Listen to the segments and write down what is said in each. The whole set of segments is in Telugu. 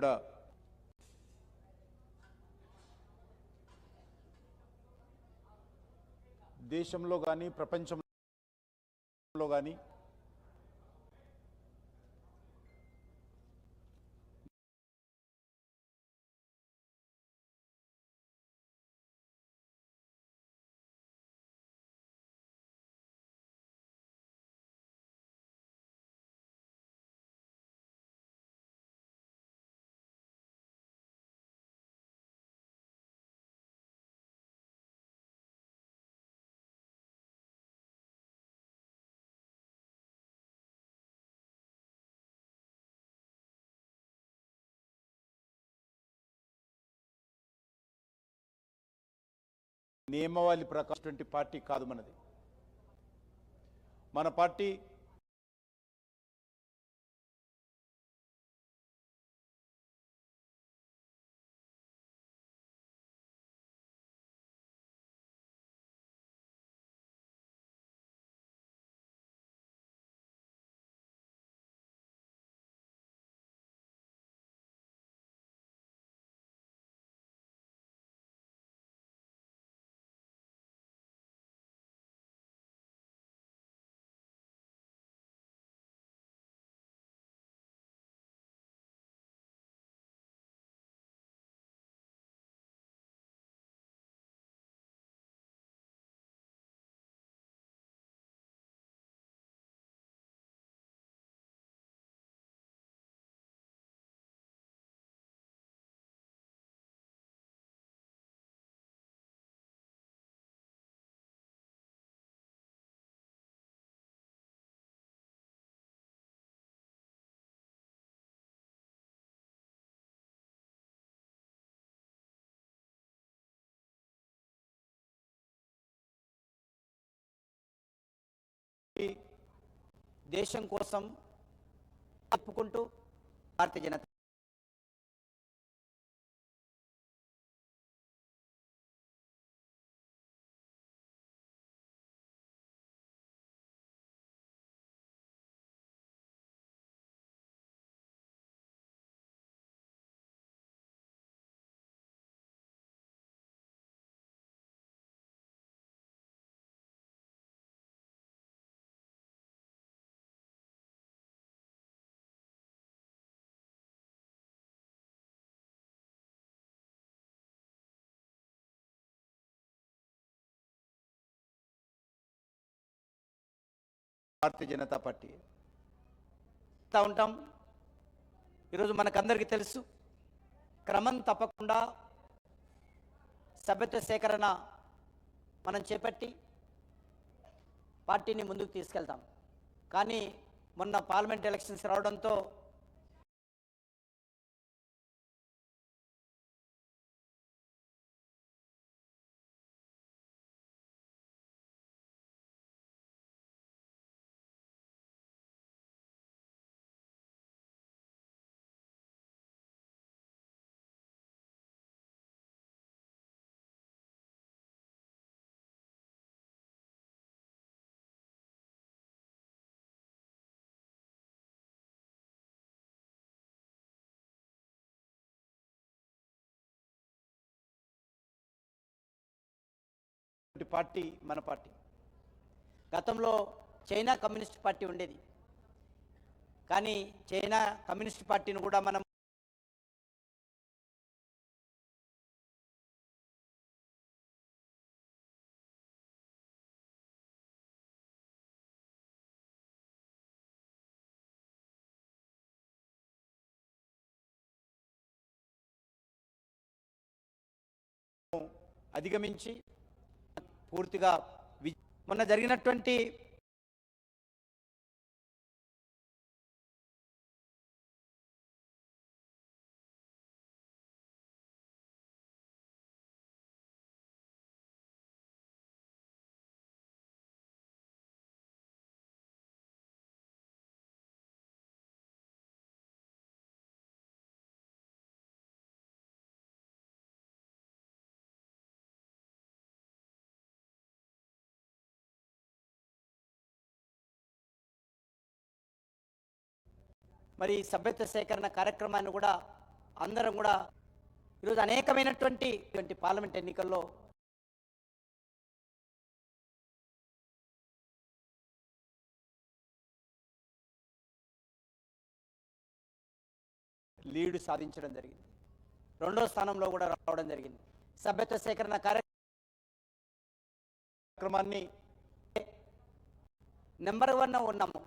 కూడా దేశంలో కానీ ప్రపంచంలో కానీ నియమావళి ప్రకారం పార్టీ కాదు మనది. మన పార్టీ దేశం కోసం చెప్పుకుంటూ భారతీయ జనతా భారతీయ జనతా పార్టీ. చేస్తూ ఉంటాం. ఈరోజు మనకందరికీ తెలుసు క్రమం తప్పకుండా సభ్యత్వ సేకరణ మనం చేపట్టి పార్టీని ముందుకు తీసుకెళ్తాం. కానీ మొన్న పార్లమెంట్ ఎలక్షన్స్ రావడంతో పార్టీ మన పార్టీ. గతంలో చైనా కమ్యూనిస్ట్ పార్టీ ఉండేది. కానీ చైనా కమ్యూనిస్ట్ పార్టీని కూడా మనం అధిగమించి పూర్తిగా మొన్న జరిగినటువంటి మరి సభ్యత్వ సేకరణ కార్యక్రమాన్ని కూడా అందరం కూడా ఈరోజు అనేకమైనటువంటి ఇటువంటి పార్లమెంట్ ఎన్నికల్లో లీడ్ సాధించడం జరిగింది. రెండో స్థానంలో కూడా రావడం జరిగింది. సభ్యత్వ సేకరణ కార్యక్రమాన్ని నెంబర్ వన్ ఉన్నాము.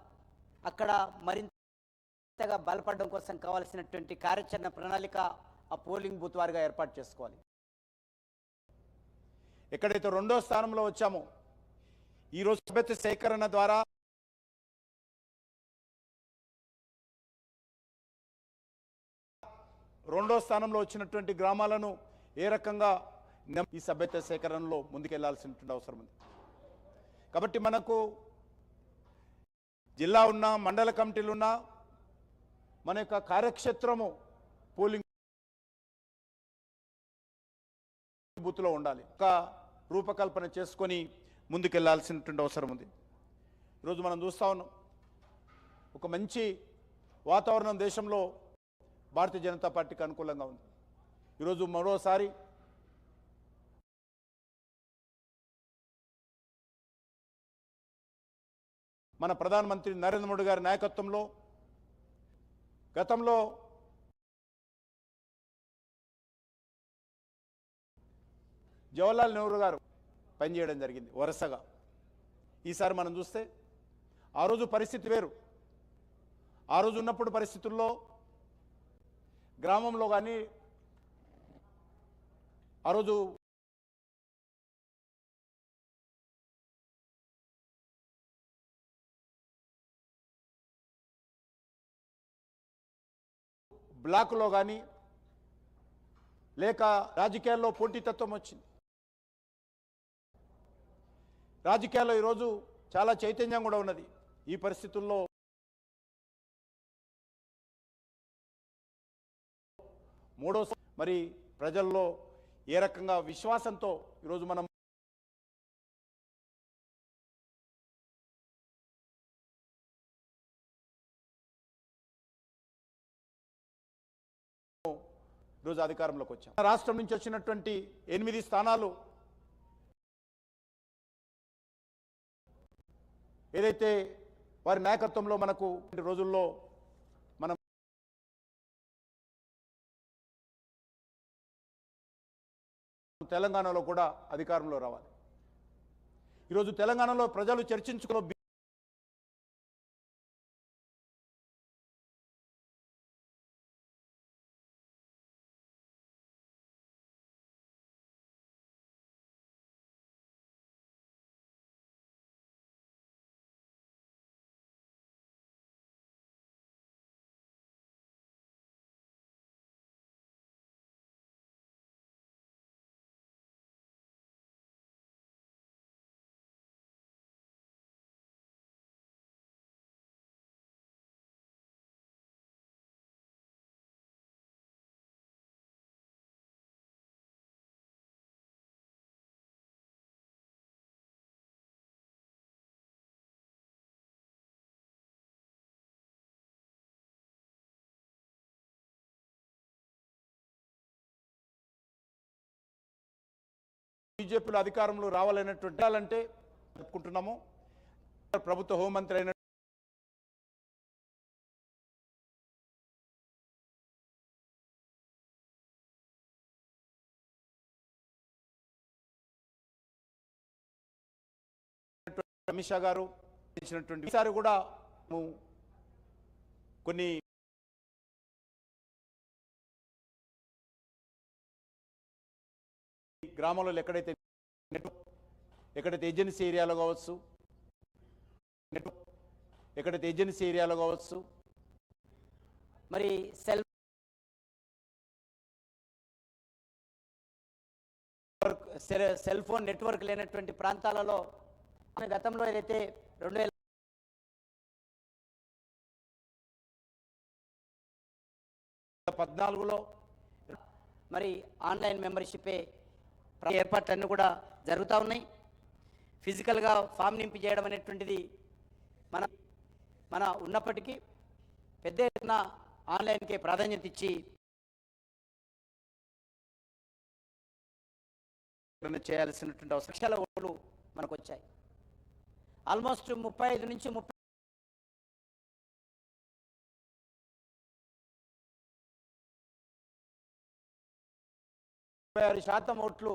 అక్కడ మరింత మరింతగా బలపడడం కోసం కావాల్సినటువంటి కార్యాచరణ ప్రణాళిక ఆ పోలింగ్ బూత్ వారిగా ఏర్పాటు చేసుకోవాలి. ఎక్కడైతే రెండో స్థానంలో వచ్చామో ఈరోజు సభ్యత్వ సేకరణ ద్వారా రెండో స్థానంలో వచ్చినటువంటి గ్రామాలను ఏ రకంగా ఈ సభ్యత్వ సేకరణలో ముందుకెళ్ళాల్సినటువంటి అవసరం ఉంది. కాబట్టి మనకు జిల్లా ఉన్నా మండల కమిటీలు ఉన్నా మన యొక్క కార్యక్షేత్రము పోలింగ్ బూత్లో ఉండాలి. ఒక రూపకల్పన చేసుకొని ముందుకెళ్ళాల్సినటువంటి అవసరం ఉంది. ఈరోజు మనం చూస్తూ ఉన్నాం. ఒక మంచి వాతావరణం దేశంలో భారతీయ జనతా పార్టీకి అనుకూలంగా ఉంది. ఈరోజు మరోసారి మన ప్రధానమంత్రి నరేంద్ర మోడీ గారి నాయకత్వంలో గతంలో జవహర్లాల్ నెహ్రూ గారు పనిచేయడం జరిగింది వరుసగా. ఈసారి మనం చూస్తే ఆ రోజు పరిస్థితి వేరు. ఆ రోజు ఉన్నప్పుడు పరిస్థితుల్లో గ్రామంలో కానీ ఆ రోజు బ్లాకులో కానీ లేక రాజకీయాల్లో పోటీతత్వం వచ్చింది. రాజకీయాల్లో ఈరోజు చాలా చైతన్యం కూడా ఉన్నది. ఈ పరిస్థితుల్లో మూడో మరి ప్రజల్లో ఏ రకంగా విశ్వాసంతో ఈరోజు మనం ఈరోజు అధికారంలోకి వచ్చాం. రాష్ట్రం నుంచి వచ్చినటువంటి ఎనిమిది స్థానాలు ఏదైతే వారి నాయకత్వంలో మనకు రోజుల్లో మనం తెలంగాణలో కూడా అధికారంలో రావాలి. ఈరోజు తెలంగాణలో ప్రజలు చర్చించుకున్న బీజేపీలో అధికారంలో రావాలనేటువంటి అంటే చెప్పుకుంటున్నాము. ప్రభుత్వ హోంమంత్రి అయిన అమిత్ షా గారు ఇచ్చినటువంటి ఈసారి కూడా మేము కొన్ని గ్రామాలలో ఎక్కడైతే నెట్వర్క్ ఎక్కడైతే ఏజెన్సీ ఏరియాలో కావచ్చు నెట్వర్క్ ఎక్కడైతే ఏజెన్సీ ఏరియాలో కావచ్చు మరి cell cell- cell phone network లేనటువంటి ప్రాంతాలలో గతంలో ఏదైతే రెండు వేల పద్నాలుగులో మరి ఆన్లైన్ మెంబర్షిపే ఏర్పాట్లన్నీ కూడా జరుగుతూ ఉన్నాయి. ఫిజికల్గా ఫామ్ నింపి చేయడం అనేటువంటిది మన మన ఉన్నప్పటికీ పెద్ద ఎత్తున ఆన్లైన్కే ప్రాధాన్యత ఇచ్చి చేయాల్సినటువంటి అవసరాల ఓట్లు మనకు వచ్చాయి ఆల్మోస్ట్ ముప్పై ఐదు నుంచి ముప్పై ముప్పై ఆరు శాతం ఓట్లు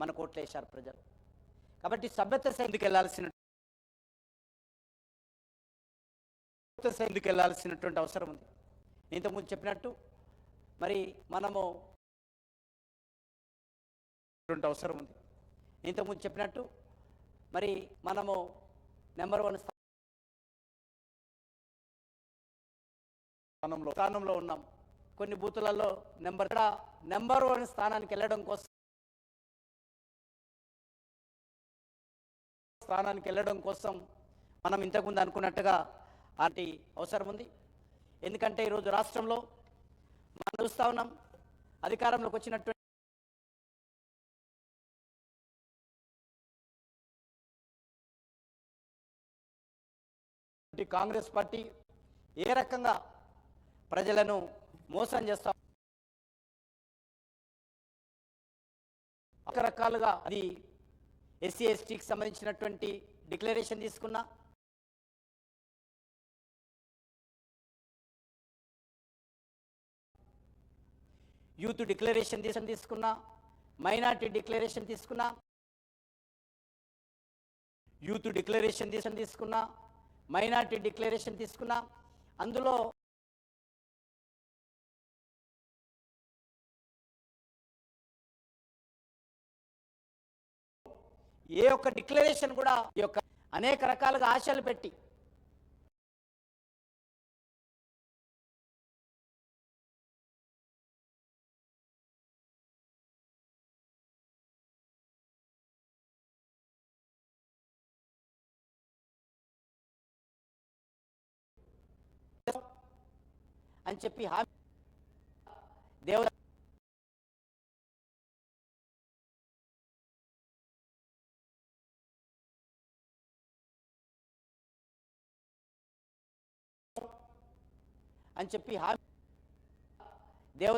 మన కోట్లేశారు ప్రజలు. కాబట్టి సభ్యత సైన్కి వెళ్ళాల్సిన సభ్యత సైన్కి వెళ్ళాల్సినటువంటి అవసరం ఉంది. ఇంతకుముందు చెప్పినట్టు మరి మనము అవసరం ఉంది. ఇంతకుముందు చెప్పినట్టు మరి మనము నెంబర్ వన్ స్థానంలో స్థానంలో ఉన్నాం. కొన్ని బూతులలో నెంబర్ నెంబర్ వన్ స్థానానికి వెళ్ళడం కోసం స్థానానికి వెళ్ళడం కోసం మనం ఇంతకుముందు అనుకున్నట్టుగా వాటి అవసరం ఉంది. ఎందుకంటే ఈరోజు రాష్ట్రంలో మనం చూస్తూ ఉన్నాం అధికారంలోకి వచ్చినటువంటి కాంగ్రెస్ పార్టీ ఏ రకంగా ప్రజలను మోసం చేస్తా రకరకాలుగా అది ఎస్సీ ఎస్టీకి సంబంధించినటువంటి డిక్లరేషన్ తీసుకున్నా. యూత్ డిక్లరేషన్ తీసు తీసుకున్నా. మైనార్టీ డిక్లరేషన్ తీసుకున్నా. యూత్ డిక్లరేషన్ తీసు తీసుకున్నా. మైనార్టీ డిక్లరేషన్ తీసుకున్నా. అందులో ఏ ఒక్క డిక్లరేషన్ కూడా ఈ యొక్క అనేక రకాలుగా ఆశలు పెట్టి అని చెప్పి హామీ దేవ అని చెప్పి హామీ దేవ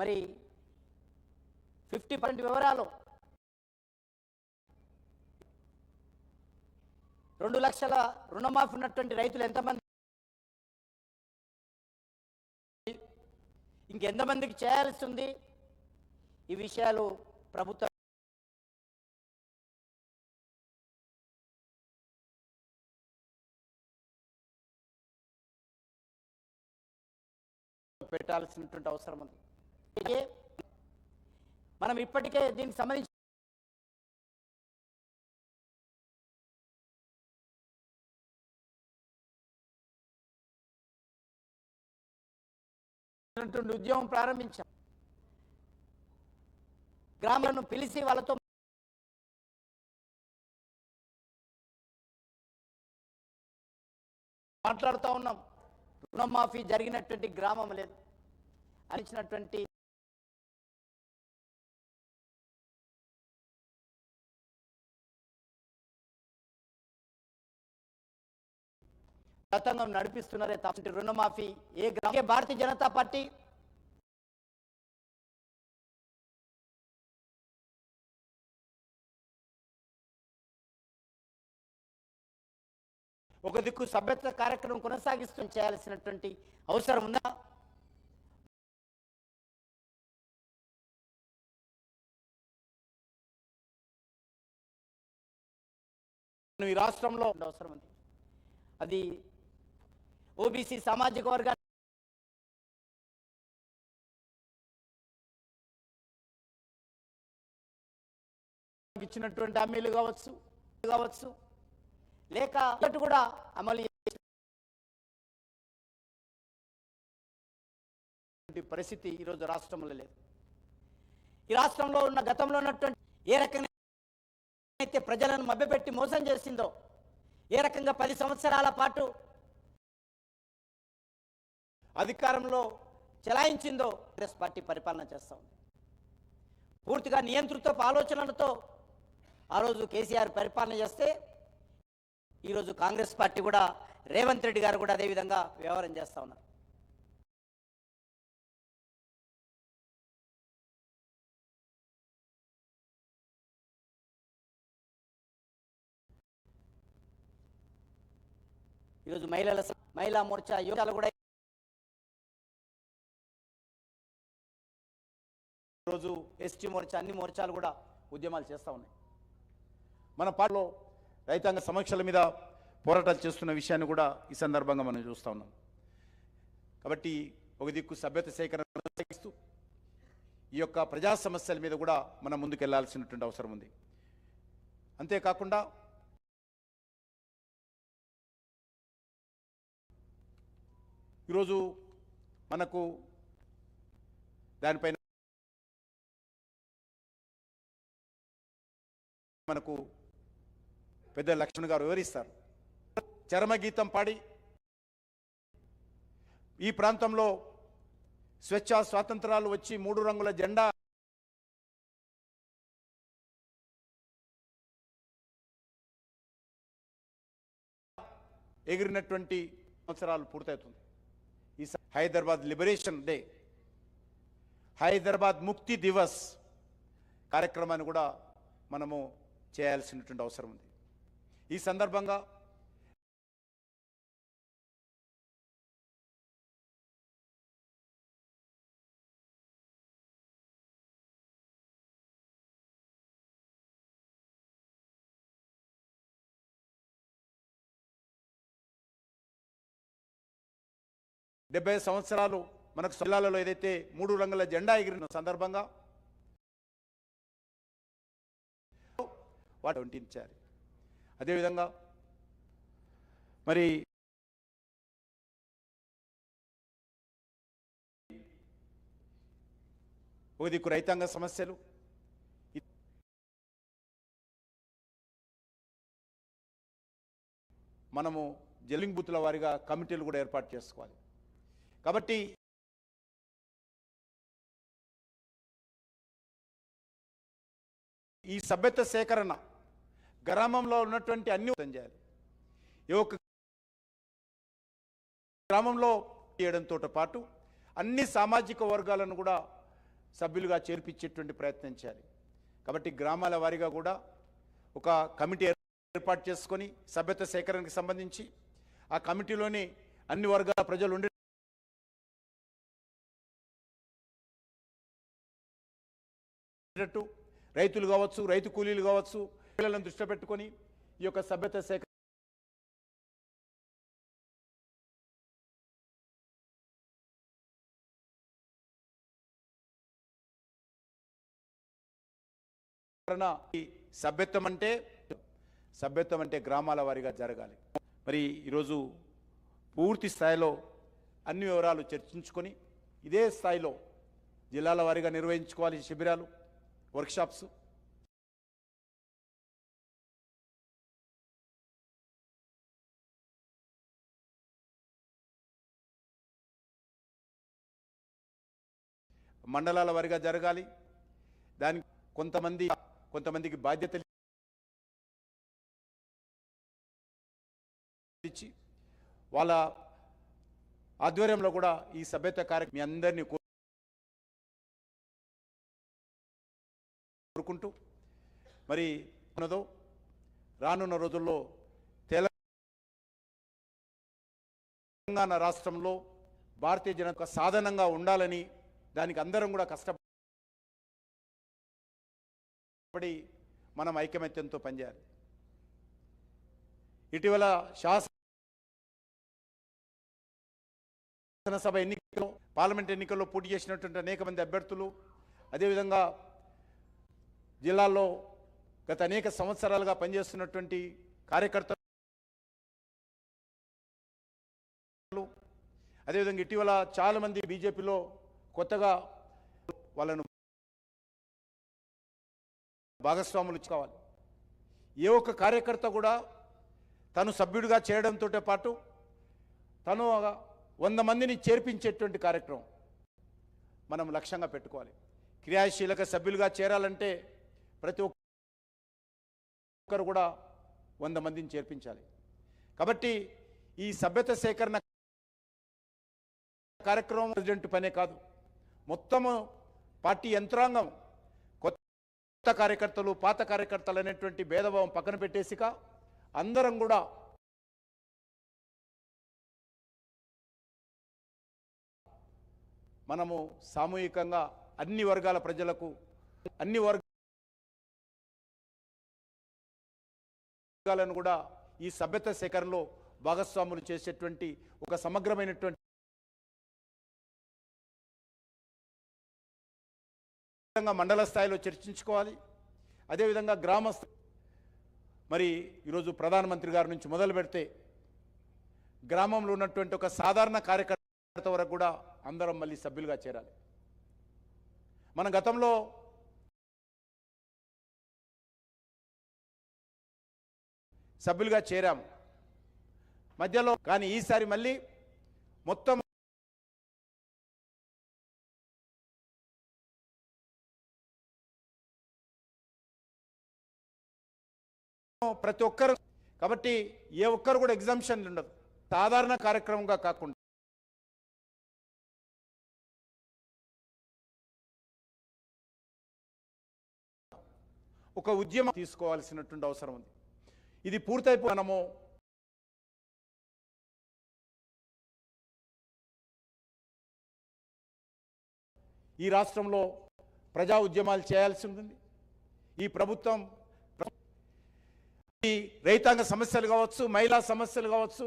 మరి ఫిఫ్టీ పర్సెంట్ వివరాలు. రెండు లక్షల రుణమాఫీ ఉన్నటువంటి రైతులు ఎంతమంది? ఇంకెంతమందికి చేయాల్సి ఉంది? ఈ విషయాలు ప్రభుత్వం పెట్టాల్సినటువంటి అవసరం ఉంది. అయితే మనం ఇప్పటికే దీనికి సంబంధించి ఉద్యమం ప్రారంభించాం. గ్రామాలను పిలిచి వాళ్ళతో మాట్లాడుతూ ఉన్నాం. రుణమాఫీ జరిగినటువంటి గ్రామం లేదు. అనిచ్చినటువంటి గతంగా నడిపిస్తున్నారే తప్పటి రుణమాఫీ ఏ గ్రామ భారతీయ జనతా పార్టీ ఒక దిక్కు సభ్యత్వ కార్యక్రమం కొనసాగిస్తూ చేయాల్సినటువంటి అవసరం ఉందా? ఈ రాష్ట్రంలో అవసరం ఉంది. అది ఓబీసీ సామాజిక వర్గాన్ని ఇచ్చినటువంటి హామీలు కావచ్చు కావచ్చు. లేక ఒకటి కూడా అమలు పరిస్థితి ఈరోజు రాష్ట్రంలో లేదు. ఈ రాష్ట్రంలో ఉన్న గతంలో ఉన్నటువంటి ఏ రకంగా అయితే ప్రజలను మభ్యపెట్టి మోసం చేసిందో ఏ రకంగా పది సంవత్సరాల పాటు అధికారంలో చెలాయించిందో కాంగ్రెస్ పార్టీ పరిపాలన చేస్తూ ఉంది. పూర్తిగా నియంతృత్వ ఆలోచనలతో ఆ రోజు కేసీఆర్ పరిపాలన చేస్తే ఈరోజు కాంగ్రెస్ పార్టీ కూడా రేవంత్ రెడ్డి గారు కూడా అదేవిధంగా వ్యవహారం చేస్తూ ఉన్నారు. ఈరోజు మహిళల మహిళా మోర్చా యోగాలు కూడా ఈరోజు ఎస్టీ మోర్చా అన్ని మోర్చాలు కూడా ఉద్యమాలు చేస్తూ ఉన్నాయి. మన పార్టీలో రైతాంగ సమీక్షల మీద పోరాటాలు చేస్తున్న విషయాన్ని కూడా ఈ సందర్భంగా మనం చూస్తూ ఉన్నాం. కాబట్టి ఒక దిక్కు సభ్యత సేకరణ ఈ యొక్క ప్రజా సమస్యల మీద కూడా మనం ముందుకెళ్ళాల్సినటువంటి అవసరం ఉంది. అంతేకాకుండా ఈరోజు మనకు దానిపైన మనకు పెద్ద లక్ష్మణ్ గారు వివరిస్తారు. చరమగీతం పాడి ఈ ప్రాంతంలో స్వేచ్ఛ స్వాతంత్రాలు వచ్చి మూడు రంగుల జెండా ఎగిరినటువంటి సంవత్సరాలు పూర్తవుతుంది. ఈ హైదరాబాద్ లిబరేషన్ డే హైదరాబాద్ ముక్తి దివస్ కార్యక్రమాన్ని కూడా మనము చేయాల్సినటువంటి అవసరం ఉంది. ఈ సందర్భంగా డెబ్బై సంవత్సరాలు మనకు జిల్లాలలో ఏదైతే మూడు రంగుల జెండా ఎగిరిన సందర్భంగా వాటి వంటించారు అదేవిధంగా మరి ఒక దిక్కు రైతాంగ సమస్యలు. మనము జల్లింగ్ బూతుల వారిగా కమిటీలు కూడా ఏర్పాటు చేసుకోవాలి. కాబట్టి ఈ సభ్యత సేకరణ గ్రామంలో ఉన్నటువంటి అన్ని చేయాలి. ఏ ఒక్క గ్రామంలో చేయడంతో పాటు అన్ని సామాజిక వర్గాలను కూడా సభ్యులుగా చేర్పించేటువంటి ప్రయత్నం చేయాలి. కాబట్టి గ్రామాల వారీగా కూడా ఒక కమిటీ ఏర్పాటు చేసుకొని సభ్యత సేకరణకు సంబంధించి ఆ కమిటీలోని అన్ని వర్గాల ప్రజలు ఉండే రైతులు కావచ్చు రైతు కూలీలు కావచ్చు పిల్లలను దృష్టి పెట్టుకొని ఈ యొక్క సభ్యత సేకరణ ఈ సభ్యత్వం అంటే సభ్యత్వం అంటే గ్రామాల వారీగా జరగాలి. మరి ఈరోజు పూర్తి స్థాయిలో అన్ని వివరాలు చర్చించుకొని ఇదే స్థాయిలో జిల్లాల వారీగా నిర్వహించుకోవాలి శిబిరాలు వర్క్షాప్స్ మండలాల వారిగా జరగాలి. దానికి కొంతమంది కొంతమందికి బాధ్యతలు ఇచ్చి వాళ్ళ ఆధ్వర్యంలో కూడా ఈ సభ్యత కార్యక్రమం మీ అందరినీ కోరుకుంటూ మరి ఉన్నదో రానున్న రోజుల్లో తెలంగాణ రాష్ట్రంలో భారతీయ జనతా సాధనంగా ఉండాలని దానికి అందరం కూడా కష్టపడి మనం ఐకమత్యంతో పనిచేయాలి. ఇటీవల శాసనసభ ఎన్నికల్లో పార్లమెంట్ ఎన్నికల్లో పోటీ చేసినటువంటి అనేక మంది అభ్యర్థులు అదేవిధంగా జిల్లాల్లో గత అనేక సంవత్సరాలుగా పనిచేస్తున్నటువంటి కార్యకర్తలు అదేవిధంగా ఇటీవల చాలామంది బీజేపీలో కొత్తగా వాళ్ళను భాగస్వాములు కావాలి ఏ ఒక్క కార్యకర్త కూడా తను సభ్యుడిగా చేయడంతో పాటు తను వంద మందిని చేర్పించేటువంటి కార్యక్రమం మనం లక్ష్యంగా పెట్టుకోవాలి. క్రియాశీలక సభ్యులుగా చేరాలంటే ప్రతి ఒక్కరు కూడా వంద మందిని చేర్పించాలి. కాబట్టి ఈ సభ్యత సేకరణ కార్యక్రమం ప్రెసిడెంట్ పనే కాదు. మొత్తము పార్టీ యంత్రాంగం కొత్త కార్యకర్తలు పాత కార్యకర్తలు అనేటువంటి భేదభావం పక్కన పెట్టేసిక అందరం కూడా మనము సామూహికంగా అన్ని వర్గాల ప్రజలకు అన్ని వర్గాలను కూడా ఈ సభ్యత సేకరణలో భాగస్వాములు చేసేటువంటి ఒక సమగ్రమైనటువంటి విధంగా మండల స్థాయిలో చర్చించుకోవాలి. అదేవిధంగా గ్రామ మరి ఈరోజు ప్రధానమంత్రి గారి నుంచి మొదలు పెడితే గ్రామంలో ఉన్నటువంటి ఒక సాధారణ కార్యకర్త వరకు కూడా అందరం మళ్ళీ సభ్యులుగా చేరాలి. మన గతంలో సభ్యులుగా చేరాము. మధ్యలో కానీ ఈసారి మళ్ళీ మొత్తం ప్రతి ఒక్కరు కాబట్టి ఏ ఒక్కరు కూడా ఎగ్జామ్షన్ ఉండదు. సాధారణ కార్యక్రమంగా కాకుండా. ఒక ఉద్యమం తీసుకోవాల్సినటువంటి అవసరం ఉంది. ఇది పూర్తయిపో మనము ఈ రాష్ట్రంలో ప్రజా ఉద్యమాలు చేయాల్సి ఉంటుంది. ఈ ప్రభుత్వం రైతాంగ సమస్యలు కావచ్చు మహిళా సమస్యలు కావచ్చు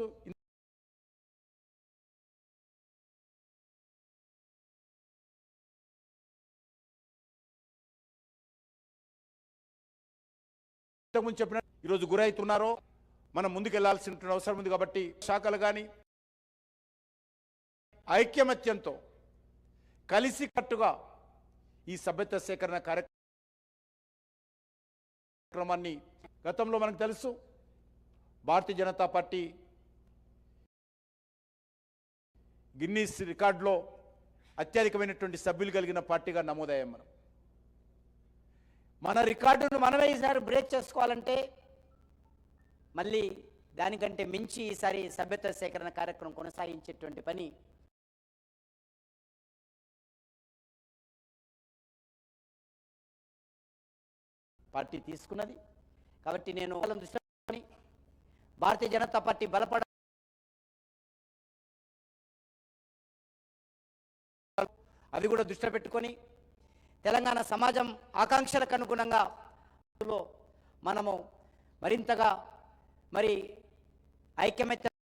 ఇంతకుముందు చెప్పిన ఈరోజు గురైతున్నారో. మనం ముందుకెళ్ళాల్సిన అవసరం ఉంది కాబట్టి శాఖలు కానీ ఐక్యమత్యంతో కలిసి కట్టుగా ఈ సభ్యత సేకరణ కార్యక్రమాన్ని గతంలో మనకు తెలుసు భారతీయ జనతా పార్టీ గిన్నీస్ రికార్డులో అత్యధికమైనటువంటి సభ్యులు కలిగిన పార్టీగా నమోదయ్యాం మనం. మన రికార్డును మనమే ఈసారి బ్రేక్ చేసుకోవాలంటే మళ్ళీ దానికంటే మించి ఈసారి సభ్యత్వ సేకరణ కార్యక్రమం కొనసాగించేటువంటి పని పార్టీ తీసుకున్నది. కాబట్టి నేను వాళ్ళని దృష్టి పెట్టుకొని భారతీయ జనతా పార్టీ బలపడ అవి కూడా దృష్టిలో పెట్టుకొని తెలంగాణ సమాజం ఆకాంక్షలకు అనుగుణంగా మనము మరింతగా మరి ఐక్యమత్యంతో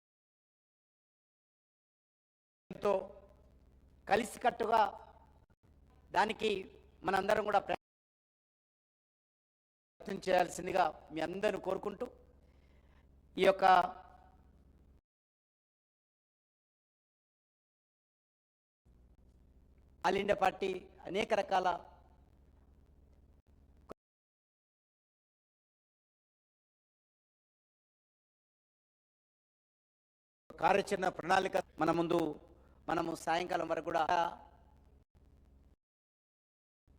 కలిసికట్టుగా దానికి మనందరం కూడా ప్రయత్నం చేయాల్సిందిగా మీ అందరిని కోరుకుంటూ ఈ యొక్క ఆల్ ఇండియా పార్టీ అనేక రకాల కార్యాచరణ ప్రణాళిక మన ముందు మనము సాయంకాలం వరకు కూడా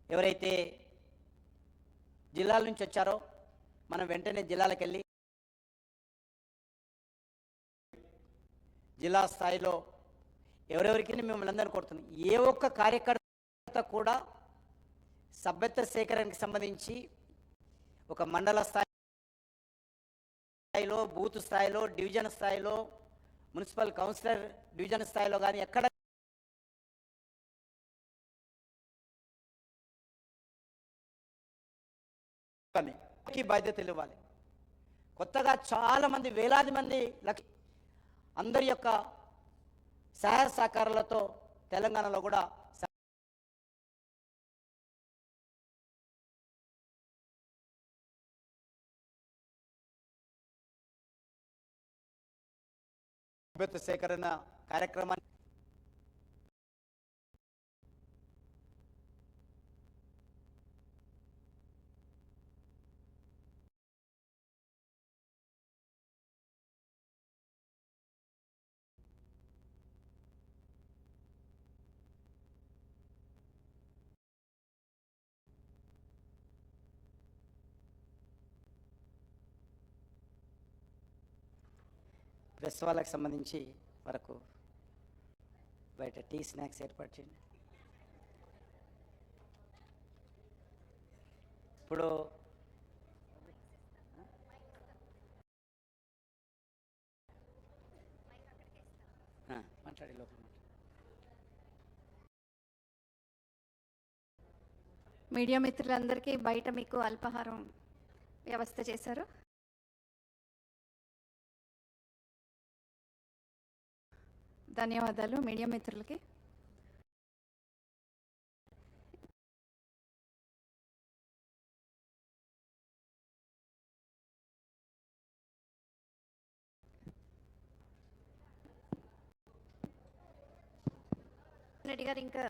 ఎవరైతే జిల్లాల నుంచి వచ్చారో మనం వెంటనే జిల్లాలకు వెళ్ళి జిల్లా స్థాయిలో ఎవరెవరికి మిమ్మల్ని అందరూ కోరుతుంది ఏ ఒక్క కార్యకర్త కూడా సభ్యత్వ సేకరణకి సంబంధించి ఒక మండల స్థాయిలో బూత్ స్థాయిలో డివిజన్ స్థాయిలో మున్సిపల్ కౌన్సిలర్ డివిజన్ స్థాయిలో కానీ ఎక్కడ కానీ బాధ్యతలు ఇవ్వాలి కొత్తగా చాలామంది వేలాది మంది లక్ష అందరి యొక్క సహాయ సహకారాలతో తెలంగాణలో కూడా సేకరణ కార్యక్రమాన్ని ప్రెస్ వాళ్ళకి సంబంధించి వరకు బయట టీ స్నాక్స్ ఏర్పాటు చేయండి. ఇప్పుడు మాట్లాడే లోపల మీడియా మిత్రులందరికీ బయట మీకు అల్పాహారం వ్యవస్థ చేశారు. ధన్యవాదాలు మీడియా మిత్రులకి. రెడ్డి గారు ఇంకా